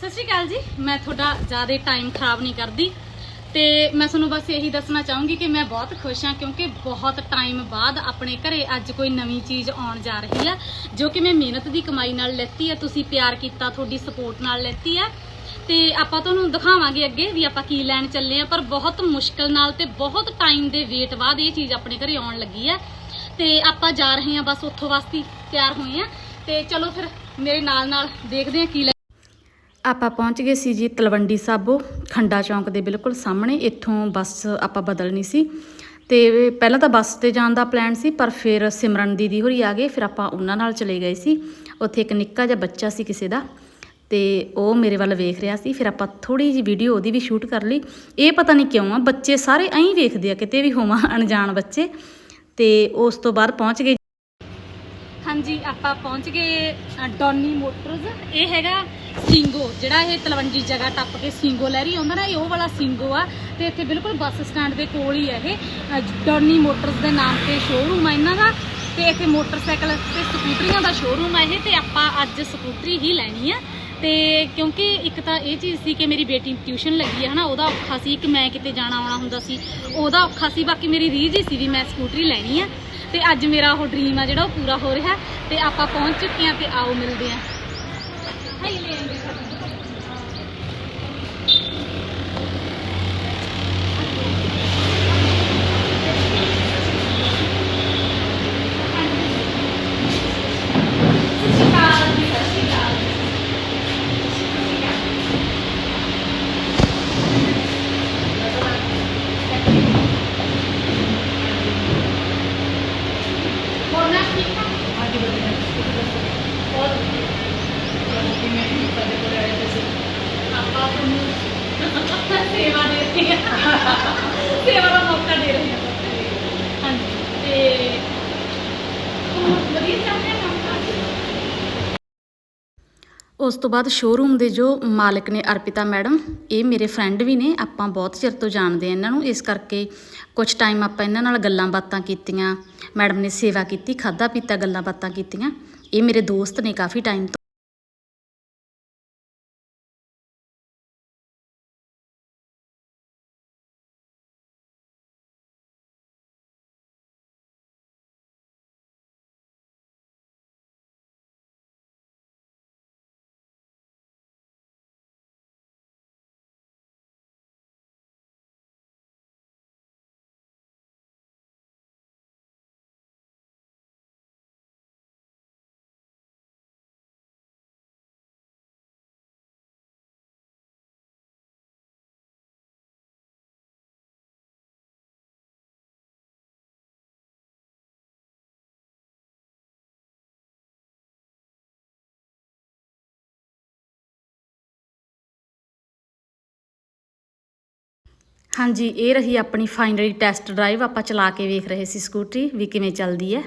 ਸਤਿ ਸ਼੍ਰੀ ਅਕਾਲ ਜੀ। ਮੈਂ ਤੁਹਾਡਾ ਜ਼ਿਆਦਾ ਟਾਈਮ ਖਰਾਬ ਨਹੀਂ ਕਰਦੀ ਤੇ ਮੈਂ ਤੁਹਾਨੂੰ ਬਸ ਇਹੀ ਦੱਸਣਾ ਚਾਹੂੰਗੀ ਕਿ ਮੈਂ ਬਹੁਤ ਖੁਸ਼ ਹਾਂ ਕਿਉਂਕਿ ਬਹੁਤ ਟਾਈਮ ਬਾਅਦ ਆਪਣੇ ਘਰੇ ਅੱਜ ਕੋਈ ਨਵੀਂ ਚੀਜ਼ ਆਉਣ ਜਾ ਰਹੀ ਹੈ, ਜੋ ਕਿ ਮੈਂ ਮਿਹਨਤ ਦੀ ਕਮਾਈ ਨਾਲ ਲੈਤੀ ਹੈ, ਤੁਸੀਂ ਪਿਆਰ ਕੀਤਾ, ਤੁਹਾਡੀ ਸਪੋਰਟ ਨਾਲ ਲੈਤੀ ਹੈ। ਤੇ ਆਪਾਂ ਤੁਹਾਨੂੰ ਦਿਖਾਵਾਂਗੇ ਅੱਗੇ ਵੀ ਆਪਾਂ ਕੀ ਲੈਣ ਚੱਲੇ ਆ ਪਰ ਬਹੁਤ ਮੁਸ਼ਕਲ ਨਾਲ ਤੇ ਬਹੁਤ ਟਾਈਮ ਦੇ ਵੇਟ ਬਾਅਦ ਇਹ ਚੀਜ਼ ਆਪਣੇ ਘਰੇ ਆਉਣ ਲੱਗੀ ਹੈ। ਤੇ ਆਪਾਂ ਜਾ ਰਹੇ ਹਾਂ ਬਸ ਉੱਥੋਂ ਵਾਸਤੇ ਤਿਆਰ ਹੋਏ ਆ ਤੇ ਚਲੋ ਫਿਰ ਮੇਰੇ ਨਾਲ ਨਾਲ ਦੇਖਦੇ ਹਾਂ ਕੀ ਲੈ ਆਪਾਂ ਪਹੁੰਚ ਗਏ ਸੀ ਜੀ ਤਲਵੰਡੀ ਸਾਬੋ, ਖੰਡਾ ਚੌਂਕ ਦੇ ਬਿਲਕੁਲ ਸਾਹਮਣੇ, ਇੱਥੋਂ ਬੱਸ ਆਪਾਂ ਬਦਲਣੀ ਸੀ। ਤੇ ਪਹਿਲਾਂ ਤਾਂ ਬੱਸ ਤੇ ਜਾਣ ਦਾ ਪਲਾਨ ਸੀ, ਪਰ ਫਿਰ ਸਿਮਰਨ ਦੀਦੀ ਹੋਰੀ ਆ ਗਏ, ਫਿਰ ਆਪਾਂ ਉਹਨਾਂ ਨਾਲ ਚਲੇ ਗਏ ਸੀ। ਉੱਥੇ ਇੱਕ ਨਿੱਕਾ ਜਿਹਾ ਬੱਚਾ ਸੀ ਕਿਸੇ ਦਾ, ਤੇ ਉਹ ਮੇਰੇ ਵੱਲ ਵੇਖ ਰਿਹਾ ਸੀ। ਫਿਰ ਆਪਾਂ ਥੋੜੀ ਜੀ ਵੀਡੀਓ ਉਹਦੀ ਵੀ ਸ਼ੂਟ ਕਰ ਲਈ। ਇਹ ਪਤਾ ਨਹੀਂ ਕਿਉਂ ਆ, ਬੱਚੇ ਸਾਰੇ ਐਂ ਵੇਖਦੇ ਆ, ਕਿਤੇ ਵੀ ਹੋਵਾਂ ਅਣਜਾਣ ਬੱਚੇ। ਤੇ ਉਸ ਤੋਂ ਬਾਅਦ ਪਹੁੰਚ ਗਏ ਹਾਂਜੀ ਆਪਾਂ ਪਹੁੰਚ ਗਏ ਅ, ਡੌਨੀ ਮੋਟਰਸ ਇਹ ਹੈਗਾ ਸਿੰਗੋ ਜਿਹੜਾ ਇਹ ਤਲਵੰਡੀ ਜਗ੍ਹਾ ਟੱਪ ਕੇ ਸਿੰਗੋ ਲਹਿਰੀ ਆਉਂਦਾ ਨਾ ਇਹ ਉਹ ਵਾਲਾ ਸਿੰਗੋ ਆ ਤੇ ਇੱਥੇ ਬਿਲਕੁਲ ਬੱਸ ਸਟੈਂਡ ਦੇ ਕੋਲ ਹੀ ਹੈ ਇਹ। ਅ, ਡੌਨੀ ਮੋਟਰਸ ਦੇ ਨਾਮ ਤੇ ਸ਼ੋਰੂਮ ਆ ਇਹਨਾਂ ਦਾ ਤੇ ਇੱਥੇ ਮੋਟਰਸਾਈਕਲ ਤੇ ਸਕੂਟਰੀਆਂ ਦਾ ਸ਼ੋਰੂਮ ਆ ਇਹ ਤੇ ਆਪਾਂ ਅੱਜ ਸਕੂਟਰੀ ਹੀ ਲੈਣੀ ਆ। ਤੇ ਕਿਉਂਕਿ ਇੱਕ ਤਾਂ ਇਹ ਚੀਜ਼ ਸੀ ਕਿ ਮੇਰੀ ਬੇਟੀ ਟਿਊਸ਼ਨ ਲੱਗੀ ਹੈ ਹਨਾ ਉਹਦਾ ਔਖਾ ਸੀ ਕਿ ਮੈਂ ਕਿਤੇ ਜਾਣਾ ਆਉਣਾ ਹੁੰਦਾ ਸੀ। ਉਹਦਾ ਔਖਾ ਸੀ ਬਾਕੀ ਮੇਰੀ ਰੀਝ ਹੀ ਸੀ ਵੀ ਮੈਂ ਸਕੂਟਰੀ ਲੈਣੀ ਆ। ਤੇ ਅੱਜ ਮੇਰਾ ਉਹ ਡ੍ਰੀਮ ਆ ਜਿਹੜਾ ਉਹ ਪੂਰਾ ਹੋ ਰਿਹਾ ਤੇ ਆਪਾਂ ਪਹੁੰਚ ਚੁੱਕੇ ਆ ਤੇ ਆਓ ਮਿਲਦੇ ਆ ਹਾਈ ਲੈ ਆਂਗੇ ਸੇਵਾ ਦੇ ਰਹੇ ਹਾਂ। ਸੇਵਾ ਦਾ ਮੌਕਾ ਦੇ ਰਹੇ ਹਾਂ। ਹਾਂਜੀ, ਤੇ ਤੁਹਾਨੂੰ ਵਧੀਆ ਚੱਲ ਰਿਹਾ ਕੰਮ ਕਾਜ ਉਸ ਤੋਂ ਬਾਅਦ ਸ਼ੋਰੂਮ ਦੇ ਜੋ ਮਾਲਕ ਨੇ ਅਰਪਿਤਾ ਮੈਡਮ, ਇਹ ਮੇਰੇ ਫਰੈਂਡ ਵੀ ਨੇ, ਆਪਾਂ ਬਹੁਤ ਚਿਰ ਤੋਂ ਜਾਣਦੇ ਆ ਇਹਨਾਂ ਨੂੰ। ਇਸ ਕਰਕੇ ਕੁਝ ਟਾਈਮ ਆਪਾਂ ਇਹਨਾਂ ਨਾਲ ਗੱਲਾਂ ਬਾਤਾਂ ਕੀਤੀਆਂ। ਮੈਡਮ ਨੇ ਸੇਵਾ ਕੀਤੀ ਖਾਦਾ ਪੀਤਾ ਗੱਲਾਂ ਬਾਤਾਂ ਕੀਤੀਆਂ। ਇਹ ਮੇਰੇ ਦੋਸਤ ਨੇ ਕਾਫੀ ਟਾਈਮ ਤੋਂ ਹਾਂਜੀ, ਇਹ ਰਹੀ ਆਪਣੀ ਫਾਈਨਲੀ ਟੈਸਟ ਡਰਾਈਵ ਆਪਾਂ ਚਲਾ ਕੇ ਵੇਖ ਰਹੇ ਸੀ ਸਕੂਟਰੀ ਵੀ ਕਿਵੇਂ ਚੱਲਦੀ ਹੈ।